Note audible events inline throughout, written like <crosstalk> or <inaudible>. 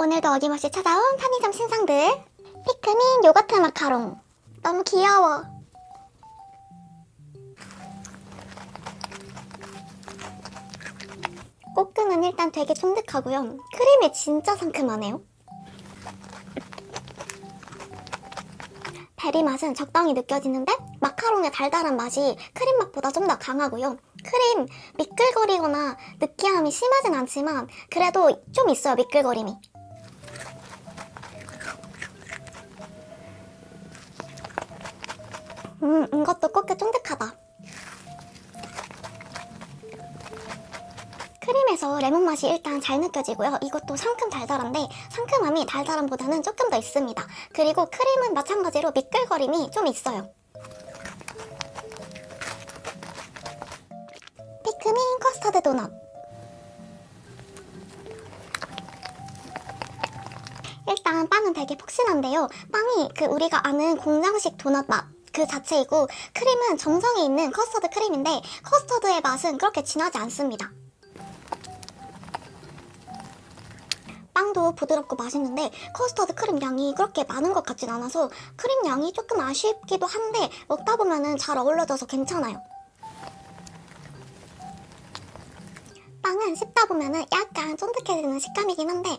오늘도 어김없이 찾아온 편의점 신상들. 피크민 요거트 마카롱. 너무 귀여워. 꽃등은 일단 되게 쫀득하고요. 크림이 진짜 상큼하네요. 베리 맛은 적당히 느껴지는데 마카롱의 달달한 맛이 크림 맛보다 좀 더 강하고요. 크림 미끌거리거나 느끼함이 심하진 않지만 그래도 좀 있어요 미끌거림이. 음 이것도 꽃게 쫀득하다. 크림에서 레몬 맛이 일단 잘 느껴지고요. 이것도 상큼 달달한데 상큼함이 달달함보다는 조금 더 있습니다. 그리고 크림은 마찬가지로 미끌거림이 좀 있어요. 피크민 커스터드 도넛. 일단 빵은 되게 폭신한데요. 빵이 그 우리가 아는 공장식 도넛 맛. 그 자체이고 크림은 정성이 있는 커스터드 크림인데 커스터드의 맛은 그렇게 진하지 않습니다. 빵도 부드럽고 맛있는데 커스터드 크림 양이 그렇게 많은 것 같진 않아서 크림 양이 조금 아쉽기도 한데 먹다 보면은 잘 어울려져서 괜찮아요. 빵은 씹다 보면은 약간 쫀득해지는 식감이긴 한데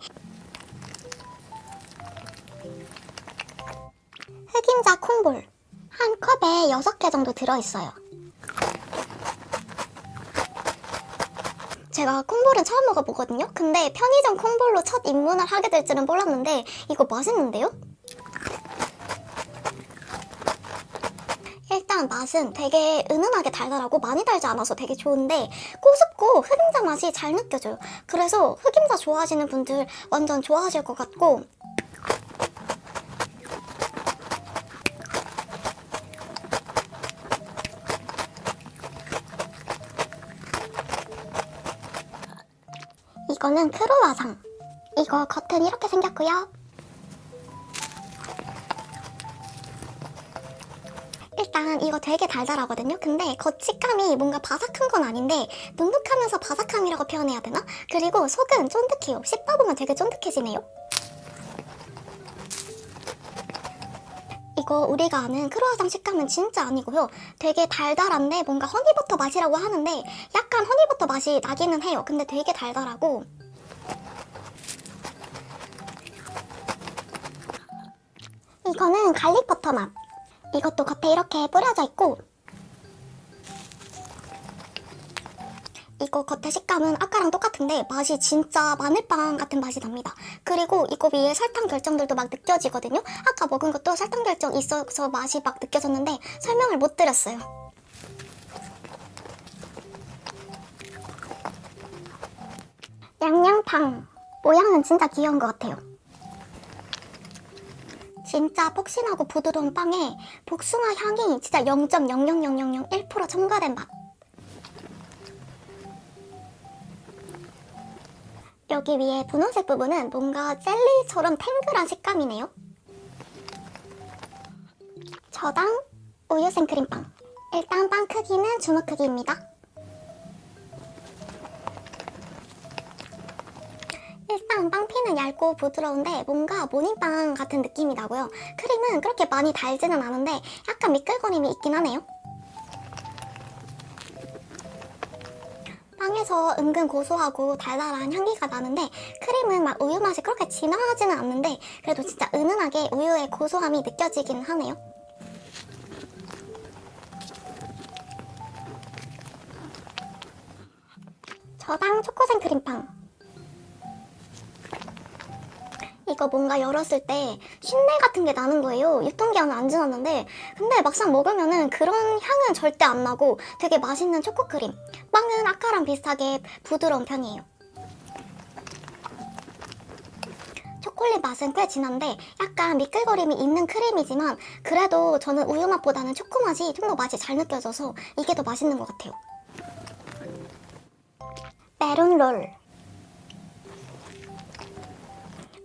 흑임자 콩볼 한 컵에 6개 정도 들어있어요. 제가 콩볼은 처음 먹어보거든요. 근데 편의점 콩볼로 첫 입문을 하게 될 줄은 몰랐는데 이거 맛있는데요? 일단 맛은 되게 은은하게 달달하고 많이 달지 않아서 되게 좋은데 꼬숩고 흑임자 맛이 잘 느껴져요. 그래서 흑임자 좋아하시는 분들 완전 좋아하실 것 같고 이거는 크로와상. 이거 겉은 이렇게 생겼고요. 일단 이거 되게 달달하거든요. 근데 겉 식감이 뭔가 바삭한 건 아닌데 눅눅하면서 바삭함이라고 표현해야 되나? 그리고 속은 쫀득해요. 씹다 보면 되게 쫀득해지네요. 이거 우리가 아는 크로아상 식감은 진짜 아니고요. 되게 달달한데 뭔가 허니버터 맛이라고 하는데 약간 허니버터 맛이 나기는 해요. 근데 되게 달달하고 이거는 갈릭버터 맛. 이것도 겉에 이렇게 뿌려져 있고 이거 겉에 식감은 아까랑 똑같은데 맛이 진짜 마늘빵 같은 맛이 납니다. 그리고 이거 위에 설탕 결정들도 막 느껴지거든요. 아까 먹은 것도 설탕 결정 있어서 맛이 막 느껴졌는데 설명을 못 드렸어요. 양양탕 모양은 진짜 귀여운 것 같아요. 진짜 폭신하고 부드러운 빵에 복숭아 향이 진짜 0.00001% 첨가된 맛. 여기 위에 분홍색 부분은 뭔가 젤리처럼 탱글한 식감이네요. 저당 우유 생크림빵. 일단 빵 크기는 주먹 크기입니다. 일단 빵피는 얇고 부드러운데 뭔가 모닝빵 같은 느낌이 나고요. 크림은 그렇게 많이 달지는 않은데 약간 미끌거림이 있긴 하네요. 빵에서 은근 고소하고 달달한 향기가 나는데 크림은 막 우유 맛이 그렇게 진하지는 않는데 그래도 진짜 은은하게 우유의 고소함이 느껴지긴 하네요. 저당 초코생 크림빵. 이거 뭔가 열었을 때 신내 같은 게 나는 거예요. 유통기한은 안 지났는데 근데 막상 먹으면은 그런 향은 절대 안 나고 되게 맛있는 초코크림. 빵은 아까랑 비슷하게 부드러운 편이에요. 초콜릿 맛은 꽤 진한데 약간 미끌거림이 있는 크림이지만 그래도 저는 우유 맛보다는 초코 맛이 좀 더 맛이 잘 느껴져서 이게 더 맛있는 것 같아요. 메론 롤.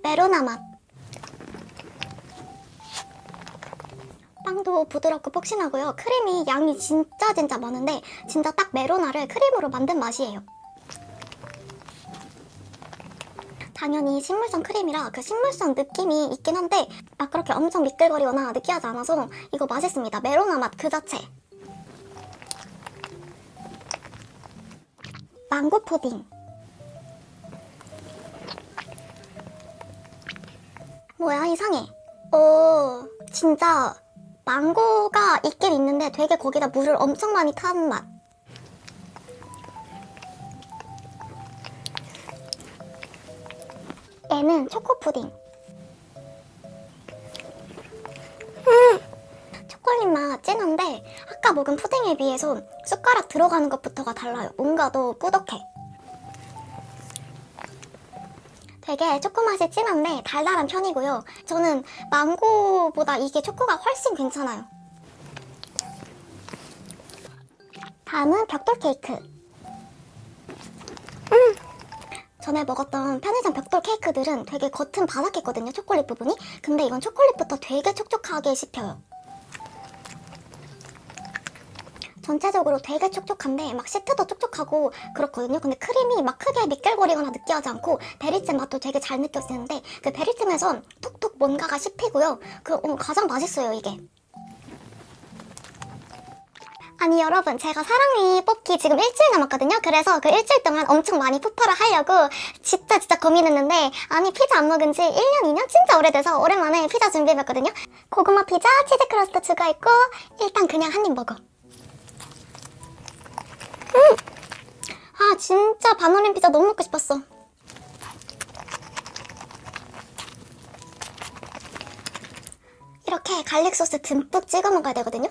메로나 맛. 빵도 부드럽고 폭신하고요. 크림이 양이 진짜 진짜 많은데 진짜 딱 메로나를 크림으로 만든 맛이에요. 당연히 식물성 크림이라 그 식물성 느낌이 있긴 한데 막 그렇게 엄청 미끌거리거나 느끼하지 않아서 이거 맛있습니다. 메로나 맛 그 자체. 망고 푸딩. 뭐야 이상해. 어 진짜 망고가 있긴 있는데 되게 거기다 물을 엄청 많이 타는 맛. 얘는 초코 푸딩. 음, 초콜릿 맛 진한데 아까 먹은 푸딩에 비해서 숟가락 들어가는 것부터가 달라요. 뭔가 더 꾸덕해. 되게 초코 맛이 진한데 달달한 편이고요. 저는 망고보다 이게 초코가 훨씬 괜찮아요. 다음은 벽돌 케이크. 음. 전에 먹었던 편의점 벽돌 케이크들은 되게 겉은 바삭했거든요, 초콜릿 부분이. 근데 이건 초콜릿부터 되게 촉촉하게 씹혀요. 전체적으로 되게 촉촉한데 막 시트도 촉촉하고 그렇거든요. 근데 크림이 막 크게 미끌거리거나 느끼하지 않고 베리잼 맛도 되게 잘 느껴지는데 그 베리잼에선 톡톡 뭔가가 씹히고요. 그 어, 가장 맛있어요 이게. 아니 여러분 제가 사랑니 뽑기 지금 일주일 남았거든요. 그래서 그 일주일 동안 엄청 많이 푸파를 하려고 진짜 진짜 고민했는데 아니 피자 안 먹은 지 1년 2년 진짜 오래돼서 오랜만에 피자 준비해봤거든요. 고구마 피자 치즈 크러스트 추가했고 일단 그냥 한 입 먹어. 음! 아 진짜 반올림 피자 너무 먹고 싶었어. 이렇게 갈릭 소스 듬뿍 찍어 먹어야 되거든요.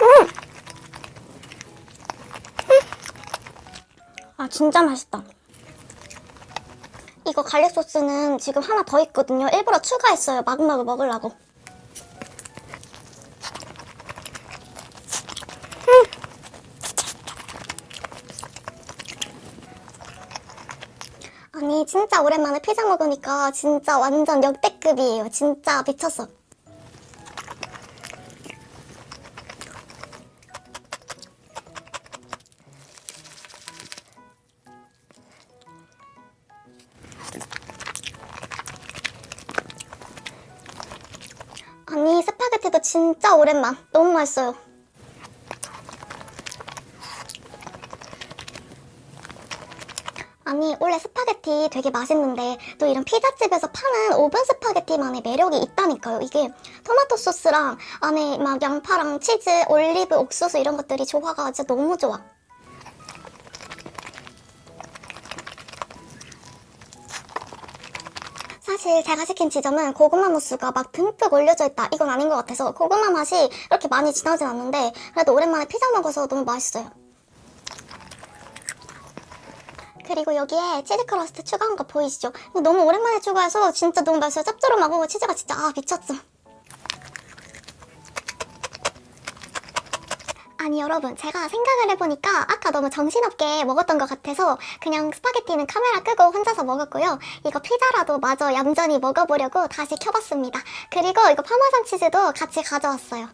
음! 아 진짜 맛있다. 이거 갈릭 소스는 지금 하나 더 있거든요. 일부러 추가했어요. 마구마구 먹으려고. 진짜 오랜만에 피자 먹으니까 진짜 완전 역대급이에요. 진짜 미쳤어. 아니 스파게티도 진짜 오랜만. 너무 맛있어요. 아니 원래 스파게티 되게 맛있는데 또 이런 피자집에서 파는 오븐 스파게티만의 매력이 있다니까요. 이게 토마토 소스랑 안에 막 양파랑 치즈, 올리브, 옥수수 이런 것들이 조화가 진짜 너무 좋아. 사실 제가 시킨 지점은 고구마 무스가 막 듬뿍 올려져 있다 이건 아닌 것 같아서 고구마 맛이 그렇게 많이 진하진 않는데 그래도 오랜만에 피자 먹어서 너무 맛있어요. 그리고 여기에 치즈 크러스트 추가한 거 보이시죠? 너무 오랜만에 추가해서 진짜 너무 맛있어요. 짭조름하고 치즈가 진짜 아 미쳤어. 아니 여러분 제가 생각을 해보니까 아까 너무 정신없게 먹었던 것 같아서 그냥 스파게티는 카메라 끄고 혼자서 먹었고요. 이거 피자라도 마저 얌전히 먹어보려고 다시 켜봤습니다. 그리고 이거 파마산 치즈도 같이 가져왔어요.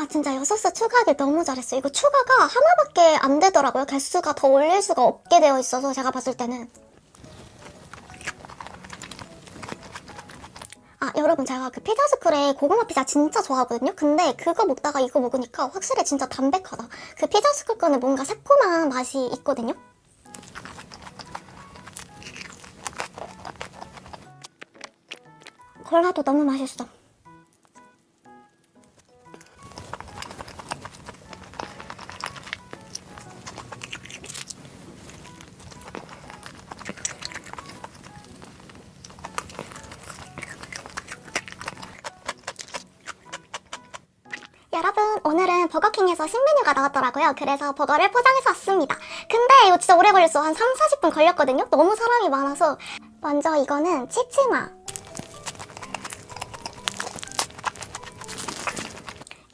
아 진짜 이 소스 추가하길 너무 잘했어. 이거 추가가 하나밖에 안 되더라고요. 개수가 더 올릴 수가 없게 되어 있어서 제가 봤을 때는. 아 여러분 제가 그 피자 스쿨에 고구마 피자 진짜 좋아하거든요. 근데 그거 먹다가 이거 먹으니까 확실히 진짜 담백하다. 그 피자 스쿨 거는 뭔가 새콤한 맛이 있거든요. 콜라도 너무 맛있어. 버거킹에서 신메뉴가 나왔더라고요. 그래서 버거를 포장해서 왔습니다. 근데 이거 진짜 오래 걸렸어 한 3, 40분 걸렸거든요? 너무 사람이 많아서. 먼저 이거는 치치마.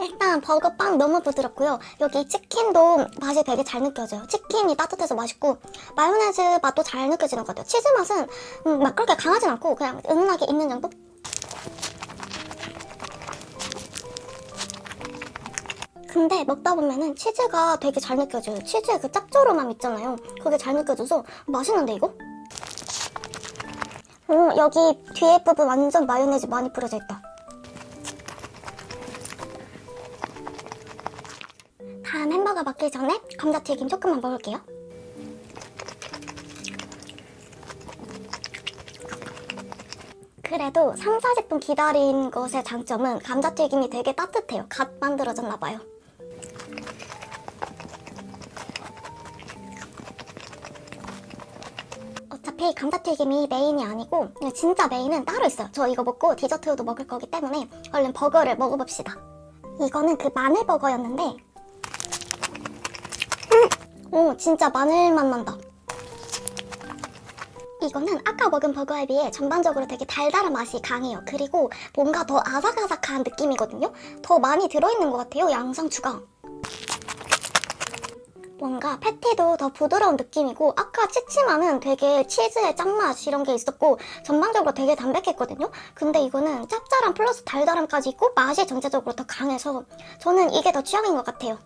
일단 버거 빵 너무 부드럽고요. 여기 치킨도 맛이 되게 잘 느껴져요. 치킨이 따뜻해서 맛있고 마요네즈 맛도 잘 느껴지는 것 같아요. 치즈 맛은 음, 막 그렇게 강하진 않고 그냥 은은하게 있는 정도? 근데 먹다 보면은 치즈가 되게 잘 느껴져요. 치즈의 그 짭조름함 있잖아요. 그게 잘 느껴져서 맛있는데 이거? 어, 여기 뒤에 부분 완전 마요네즈 많이 뿌려져 있다. 다음 햄버거 먹기 전에 감자튀김 조금만 먹을게요. 그래도 3, 40분 기다린 것의 장점은 감자튀김이 되게 따뜻해요. 갓 만들어졌나 봐요. 어차피 감자튀김이 메인이 아니고 진짜 메인은 따로 있어요. 저 이거 먹고 디저트도 먹을 거기 때문에 얼른 버거를 먹어봅시다. 이거는 그 마늘 버거였는데 음! 오 진짜 마늘 맛 난다. 이거는 아까 먹은 버거에 비해 전반적으로 되게 달달한 맛이 강해요. 그리고 뭔가 더 아삭아삭한 느낌이거든요. 더 많이 들어있는 것 같아요, 양상추가. 뭔가 패티도 더 부드러운 느낌이고 아까 치치마는 되게 치즈의 짠맛 이런 게 있었고 전반적으로 되게 담백했거든요. 근데 이거는 짭짤한 플러스 달달함까지 있고 맛이 전체적으로 더 강해서 저는 이게 더 취향인 것 같아요.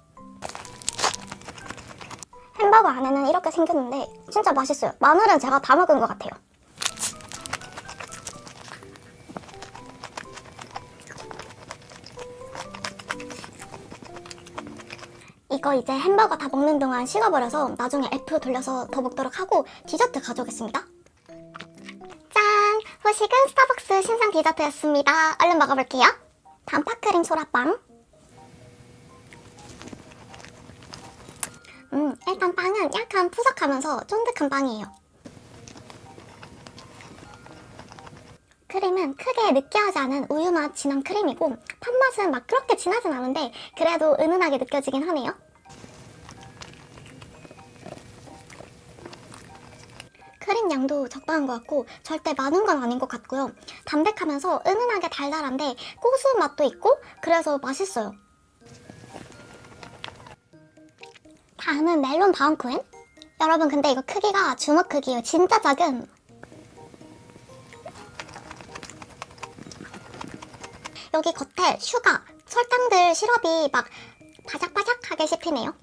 햄버거 안에는 이렇게 생겼는데 진짜 맛있어요. 마늘은 제가 다 먹은 것 같아요. 이거 이제 햄버거 다 먹는 동안 식어버려서 나중에 F 돌려서 더 먹도록 하고 디저트 가져오겠습니다. 짠! 후식은 스타벅스 신상 디저트였습니다. 얼른 먹어볼게요. 단팥크림 소라빵. 음, 일단 빵은 약간 푸석하면서 쫀득한 빵이에요. 크림은 크게 느끼하지 않은 우유맛 진한 크림이고 팥맛은 막 그렇게 진하진 않은데 그래도 은은하게 느껴지긴 하네요. 양도 적당한 것 같고 절대 많은 건 아닌 것 같고요. 담백하면서 은은하게 달달한데 고수 맛도 있고 그래서 맛있어요. 다음은 멜론 바움쿠엔. 여러분 근데 이거 크기가 주먹 크기예요. 진짜 작은. 여기 겉에 슈가, 설탕들 시럽이 막 바삭바삭하게 씹히네요.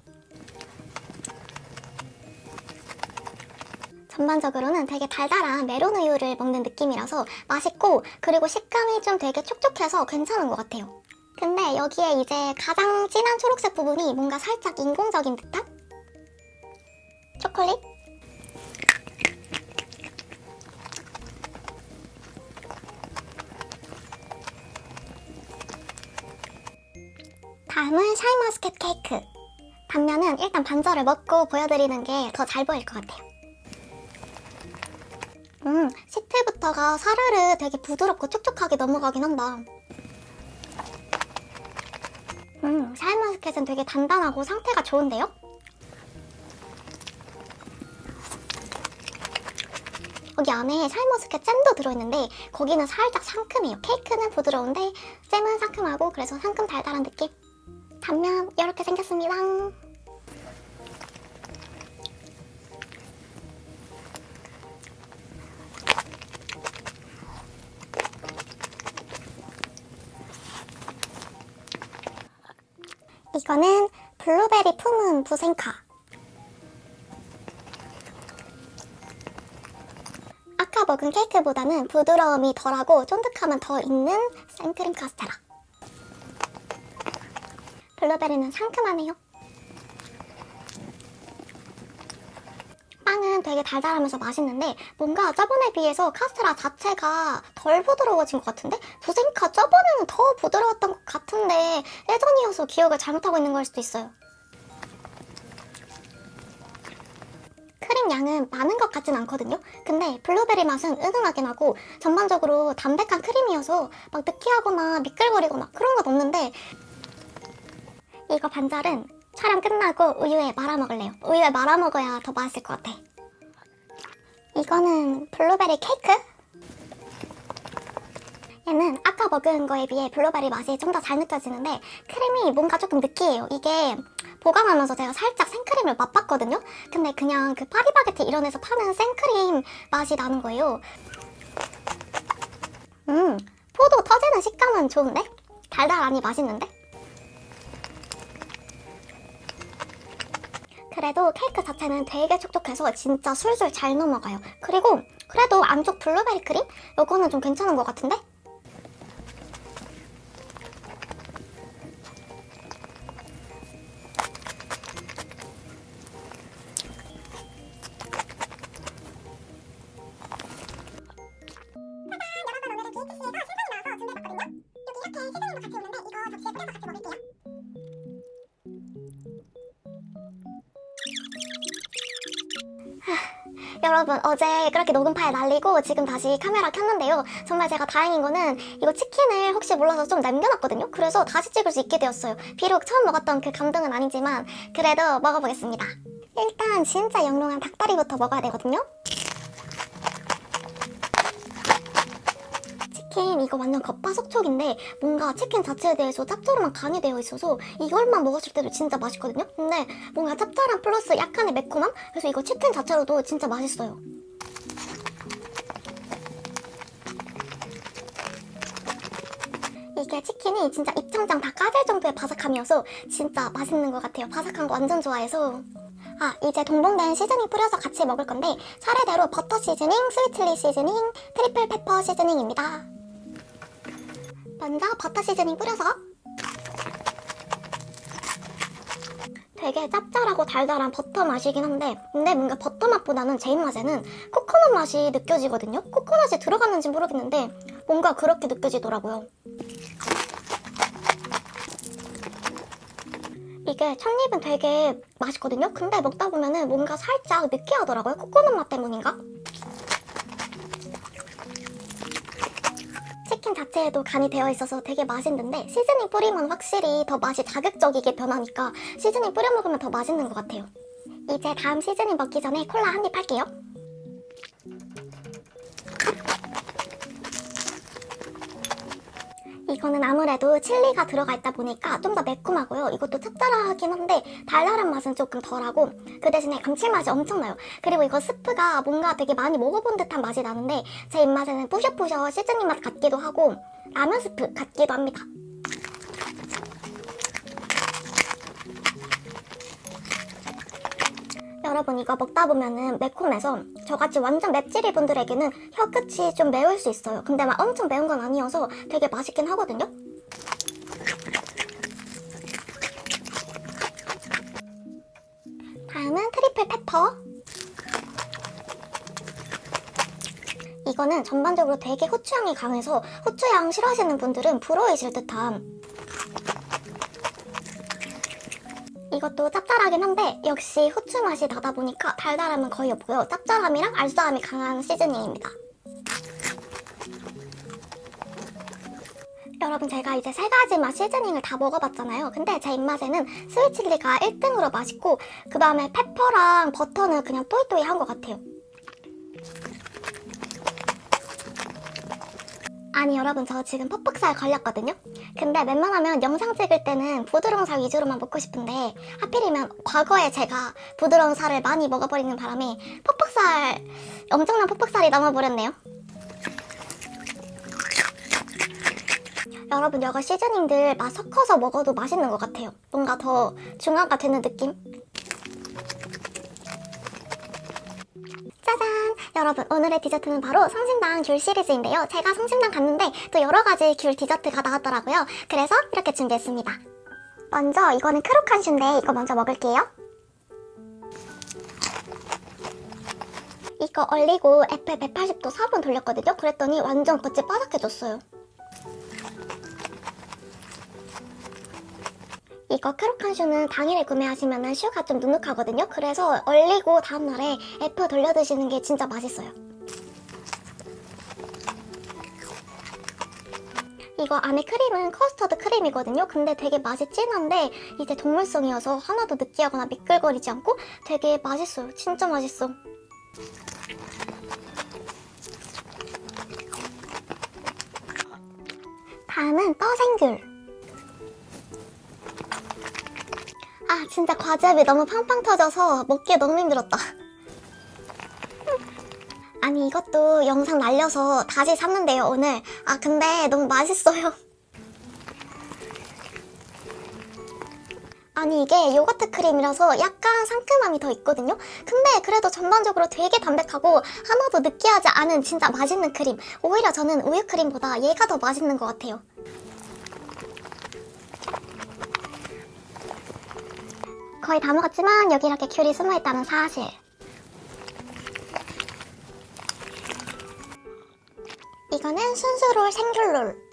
전반적으로는 되게 달달한 메론 우유를 먹는 느낌이라서 맛있고 그리고 식감이 좀 되게 촉촉해서 괜찮은 것 같아요. 근데 여기에 이제 가장 진한 초록색 부분이 뭔가 살짝 인공적인 듯한? 초콜릿? 다음은 샤인머스켓 케이크. 단면은 일단 반절을 먹고 보여드리는 게 더 잘 보일 것 같아요. 음, 시트부터가 사르르 되게 부드럽고 촉촉하게 넘어가긴 한다. 음, 샤인머스켓은 되게 단단하고 상태가 좋은데요? 여기 안에 샤인머스켓 잼도 들어있는데 거기는 살짝 상큼해요. 케이크는 부드러운데 잼은 상큼하고 그래서 상큼 달달한 느낌. 단면 이렇게 생겼습니다. 이거는 블루베리 품은 부생카. 아까 먹은 케이크보다는 부드러움이 덜하고 쫀득함은 더 있는 생크림 카스테라. 블루베리는 상큼하네요. 빵은 되게 달달하면서 맛있는데 뭔가 저번에 비해서 카스테라 자체가 덜 부드러워진 것 같은데 부생카 저번에는 더 부드러웠던 것 같은데 예전이어서 기억을 잘못하고 있는 걸 수도 있어요. 크림 양은 많은 것 같진 않거든요. 근데 블루베리 맛은 은은하게 나고 전반적으로 담백한 크림이어서 막 느끼하거나 미끌거리거나 그런 건 없는데 이거 반절은 촬영 끝나고 우유에 말아 먹을래요. 우유에 말아 먹어야 더 맛있을 것 같아. 이거는 블루베리 케이크? 얘는 아까 먹은 거에 비해 블루베리 맛이 좀 더 잘 느껴지는데 크림이 뭔가 조금 느끼해요. 이게 보관하면서 제가 살짝 생크림을 맛봤거든요. 근데 그냥 그 파리바게트 이런 데서 파는 생크림 맛이 나는 거예요. 음, 포도 터지는 식감은 좋은데? 달달하니 맛있는데? 그래도 케이크 자체는 되게 촉촉해서 진짜 술술 잘 넘어가요. 그리고 그래도 안쪽 블루베리 크림? 이거는 좀 괜찮은 것 같은데? 여러분 어제 그렇게 녹음 파일 날리고 지금 다시 카메라 켰는데요. 정말 제가 다행인 거는 이거 치킨을 혹시 몰라서 좀 남겨놨거든요. 그래서 다시 찍을 수 있게 되었어요. 비록 처음 먹었던 그 감동은 아니지만 그래도 먹어보겠습니다. 일단 진짜 영롱한 닭다리부터 먹어야 되거든요 치킨 이거 완전 겉바속촉인데 뭔가 치킨 자체에 대해서 짭조름한 간이 되어 있어서 이걸만 먹었을 때도 진짜 맛있거든요? 근데 뭔가 짭짤한 플러스 약간의 매콤함? 그래서 이거 치킨 자체로도 진짜 맛있어요. 이게 치킨이 진짜 입천장 다 까질 정도의 바삭함이어서 진짜 맛있는 것 같아요. 바삭한 거 완전 좋아해서. 아 이제 동봉된 시즈닝 뿌려서 같이 먹을 건데 차례대로 버터 시즈닝, 스위트리 시즈닝, 트리플 페퍼 시즈닝입니다 먼저 버터 시즈닝 뿌려서. 되게 짭짤하고 달달한 버터 맛이긴 한데 근데 뭔가 버터 맛보다는 제 입맛에는 코코넛 맛이 느껴지거든요? 코코넛이 들어갔는지 모르겠는데 뭔가 그렇게 느껴지더라고요. 이게 첫입은 되게 맛있거든요? 근데 먹다 보면은 뭔가 살짝 느끼하더라고요. 코코넛 맛 때문인가? 치킨 자체에도 간이 되어 있어서 되게 맛있는데 시즈닝 뿌리면 확실히 더 맛이 자극적이게 변하니까 시즈닝 뿌려 먹으면 더 맛있는 것 같아요. 이제 다음 시즈닝 먹기 전에 콜라 한 입 할게요. 이거는 아무래도 칠리가 들어가 있다 보니까 좀 더 매콤하고요. 이것도 짭짤하긴 한데 달달한 맛은 조금 덜하고 그 대신에 감칠맛이 엄청나요. 그리고 이거 스프가 뭔가 되게 많이 먹어본 듯한 맛이 나는데 제 입맛에는 뿌셔뿌셔 시즈닝 맛 같기도 하고 라면 스프 같기도 합니다. 여러분 이거 먹다 보면은 매콤해서 저같이 완전 맵찔이 분들에게는 혀 끝이 좀 매울 수 있어요. 근데 막 엄청 매운 건 아니어서 되게 맛있긴 하거든요. 다음은 트리플 페퍼. 이거는 전반적으로 되게 후추향이 강해서 후추향 싫어하시는 분들은 불어이실 듯한 이것도 짭짤하긴 한데 역시 후추 맛이 나다 보니까 달달함은 거의 없고요. 짭짤함이랑 알싸함이 강한 시즈닝입니다. 여러분 제가 이제 세 가지 맛 시즈닝을 다 먹어봤잖아요. 근데 제 입맛에는 스위치리가 1등으로 맛있고 그 다음에 페퍼랑 버터는 그냥 또이또이한 것 같아요. 아니 여러분 저 지금 퍽퍽살 걸렸거든요? 근데 웬만하면 영상 찍을 때는 부드러운 살 위주로만 먹고 싶은데 하필이면 과거에 제가 부드러운 살을 많이 먹어버리는 바람에 퍽퍽살 엄청난 퍽퍽살이 남아버렸네요 여러분 여거 시즈닝들 맛 섞어서 먹어도 맛있는 것 같아요 뭔가 더 중화가 되는 느낌? 짜잔! 여러분 오늘의 디저트는 바로 성심당 귤 시리즈인데요. 제가 성심당 갔는데 또 여러 가지 귤 디저트가 나왔더라고요. 그래서 이렇게 준비했습니다. 먼저 이거는 크로칸슈인데 이거 먼저 먹을게요. 이거 얼리고 애플 180도 4분 돌렸거든요. 그랬더니 완전 겉이 바삭해졌어요. 이거 크로칸슈는 당일에 구매하시면 슈가 좀 눅눅하거든요. 그래서 얼리고 다음날에 F 돌려 드시는 게 진짜 맛있어요. 이거 안에 크림은 커스터드 크림이거든요. 근데 되게 맛이 진한데 이제 동물성이어서 하나도 느끼하거나 미끌거리지 않고 되게 맛있어요. 진짜 맛있어. 다음은 떠생귤. 아 진짜 과즙이 너무 팡팡 터져서 먹기에 너무 힘들었다 아니 이것도 영상 날려서 다시 샀는데요 오늘 아 근데 너무 맛있어요 아니 이게 요거트 크림이라서 약간 상큼함이 더 있거든요. 근데 그래도 전반적으로 되게 담백하고 하나도 느끼하지 않은 진짜 맛있는 크림. 오히려 저는 우유 크림보다 얘가 더 맛있는 것 같아요. 거의 다 먹었지만 여기 이렇게 귤이 숨어 있다는 사실. 이거는 순수롤 생귤롤.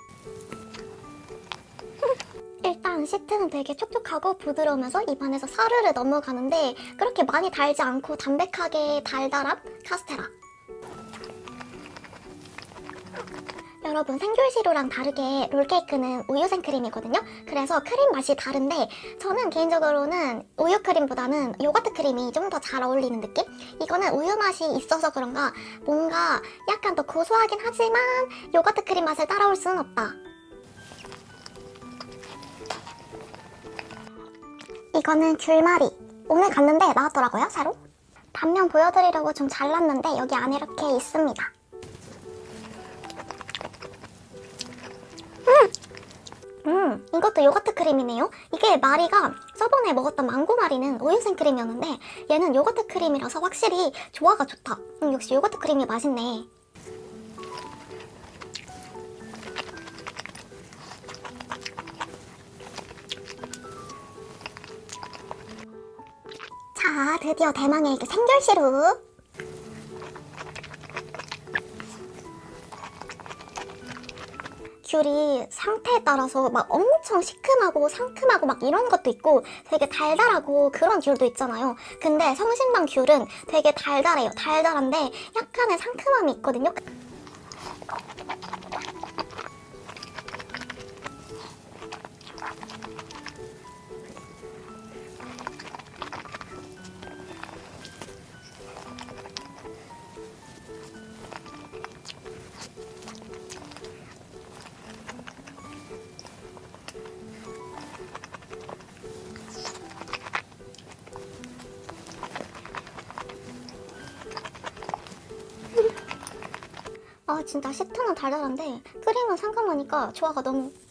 <laughs> 일단 시트는 되게 촉촉하고 부드러우면서 입안에서 사르르 넘어가는데 그렇게 많이 달지 않고 담백하게 달달한 카스테라. 여러분 생귤시루랑 다르게 롤케이크는 우유 생크림이거든요. 그래서 크림 맛이 다른데 저는 개인적으로는 우유 크림보다는 요거트 크림이 좀 더 잘 어울리는 느낌? 이거는 우유 맛이 있어서 그런가 뭔가 약간 더 고소하긴 하지만 요거트 크림 맛을 따라올 수는 없다. 이거는 귤말이. 오늘 갔는데 나왔더라고요, 새로. 단면 보여드리려고 좀 잘랐는데 여기 안에 이렇게 있습니다. 음, 이것도 요거트 크림이네요. 이게 마리가 저번에 먹었던 망고 마리는 우유 생크림이었는데 얘는 요거트 크림이라서 확실히 조화가 좋다. 음, 역시 요거트 크림이 맛있네. 자, 드디어 대망의 그 생결시루. 귤이 상태에 따라서 막 엄청 시큼하고 상큼하고 막 이런 것도 있고 되게 달달하고 그런 귤도 있잖아요. 근데 성심당 귤은 되게 달달해요. 달달한데 약간의 상큼함이 있거든요. 아 진짜 시트는 달달한데 크림은 상큼하니까 조화가 너무 굿.